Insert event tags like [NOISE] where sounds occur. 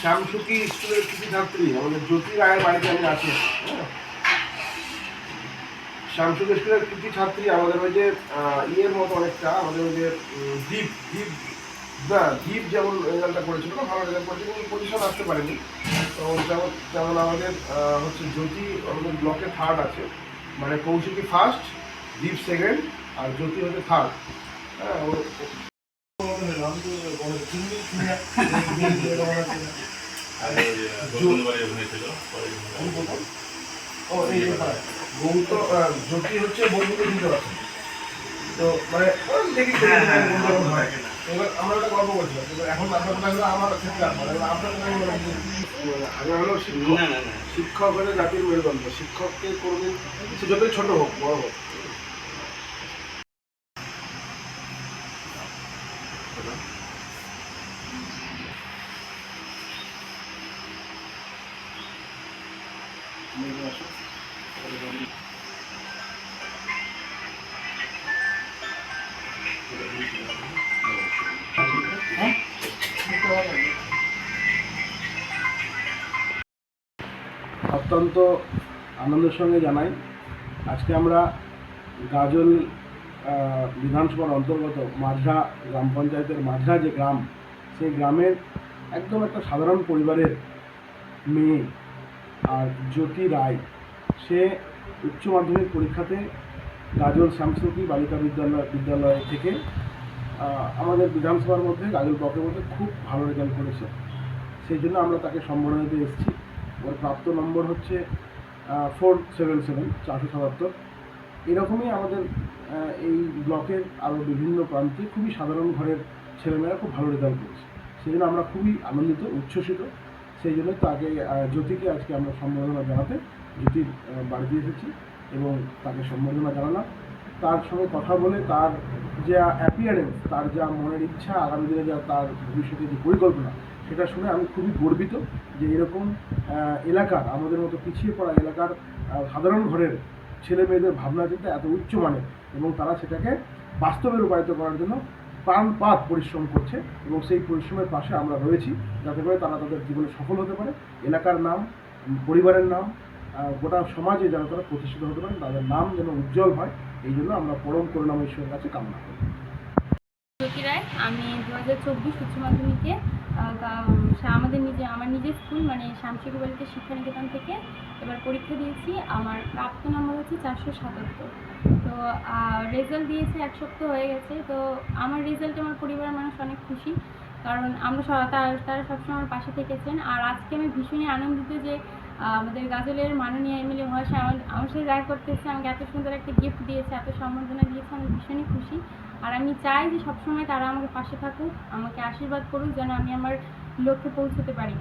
শ্যামসুখী স্কুলের কৃতি ছাত্রী, আমাদের জ্যোতি রায়ের বাড়িতে আমি আছি। হ্যাঁ। শ্যামসুখী স্কুলের কৃতি ছাত্রী, আমাদের ওই যে ইয়ের মতো অনেকটা, আমাদের ওই যে দ্বীপ দ্বীপ না দ্বীপ যেমন রেজাল্টটা করেছিল না ভালো রেজাল্ট করেছিল, কিন্তু পজিশন আসতে পারেনি। তো যেমন যেমন আমাদের হচ্ছে জ্যোতি, আমাদের ব্লকে থার্ড আছে। মানে কৌশিকী ফার্স্ট দ্বীপ সেকেন্ড আর জ্যোতি হচ্ছে থার্ড হ্যাঁ [LAUGHS] জ্যোতি হচ্ছে বন্ধুকে দিতে পারছে তো মানে দেখি বন্ধু যখন হয়। এবার আমরা একটা গল্প করছিলাম এখন আপনার কথা হলো আমার ক্ষেত্রে আপনার আগে হলো শিক্ষক না না না শিক্ষক হলে জাতির মেরুদণ্ড। শিক্ষককে কোনোদিন সে যতই ছোট হোক বড় হোক অত্যন্ত আনন্দের সঙ্গে জানাই। আজকে আমরা গাজল বিধানসভার অন্তর্গত মাঝরা গ্রাম পঞ্চায়েতের মাঝরা যে গ্রাম, সেই গ্রামের একদম একটা সাধারণ পরিবারের মেয়ে আর জ্যোতি রায়, সে উচ্চ মাধ্যমিক পরীক্ষাতে গাজল শামসুকি বালিকা বিদ্যালয় বিদ্যালয় থেকে আমাদের বিধানসভার মধ্যে, গাজল ব্লকের মধ্যে খুব ভালো রেজাল্ট করেছে। সেই জন্য আমরা তাকে সম্মাননা দিয়ে এসেছি। ওর প্রাপ্ত নম্বর হচ্ছে ফোর সেভেন সেভেন চারশো সাতাত্তর। এরকমই আমাদের এই ব্লকের আরও বিভিন্ন প্রান্তে খুবই সাধারণ ঘরের ছেলেমেয়েরা খুব ভালো রেজাল্ট করেছে। সেই জন্য আমরা খুবই আনন্দিত, উচ্ছ্বসিত। সেই জন্য তাকে জ্যোতিকে আজকে আমরা সম্বর্ধনা জানাতে জ্যোতির বাড়িতে এসেছি এবং তাকে সম্বর্ধনা জানালাম। তার সঙ্গে কথা বলে তার যা অ্যাপিয়ারেন্স তার যা মনের ইচ্ছা, আগামী দিনে যা তার ভবিষ্যতে যে পরিকল্পনা, সেটা শুনে আমি খুবই গর্বিত যে এরকম এলাকার, আমাদের মতো পিছিয়ে পড়া এলাকার সাধারণ ঘরের ছেলে মেয়েদের ভাবনা চিন্তা এত উচ্চ মানের এবং তারা সেটাকে বাস্তবে রূপায়িত করার জন্য প্রাণপাত পরিশ্রম করছে এবং সেই পরিশ্রমের পাশে আমরা রয়েছি, যাতে করে তারা তাদের জীবনে সফল হতে পারে। এলাকার নাম, পরিবারের নাম গোটা সমাজে যেন তারা প্রতিষ্ঠিত হতে পারে, তাদের নাম যেন উজ্জ্বল হয়, এই জন্য আমরা পরম করুণাম ঈশ্বরের কাছে কামনা করি। আমি দু হাজার চব্বিশ উচ্চ মাধ্যমিকে আমাদের নিজে, আমার নিজের স্কুল মানে শামশের বাড়িতে শিক্ষা নিকেতন থেকে এবার পরীক্ষা দিয়েছি। আমার প্রাপ্ত নম্বর হচ্ছে চারশো সাতাত্তর। তো রেজাল্ট দিয়েছে এক সপ্তাহ হয়ে গেছে। তো, আমার রেজাল্ট আমার পরিবারের মানুষ অনেক খুশি। কারণ আমরা তার- সবসময় আমার পাশে থেকেছেন। আর আজকে আমি ভীষণই আনন্দিত যে আমাদের গাজলের মাননীয় এমএলএ মহাশয় আমার আমার সাথে দেখা করতে এসেছে আমাকে এত সুন্দর একটা গিফট দিয়েছে, এত সম্বর্ধনা দিয়েছে, আমি ভীষণই খুশি। আর আমি চাই যে সবসময় তারা আমাকে পাশে থাকুক, আমাকে আশীর্বাদ করুক, যেন আমি আমার লক্ষ্যে পৌঁছতে পারি।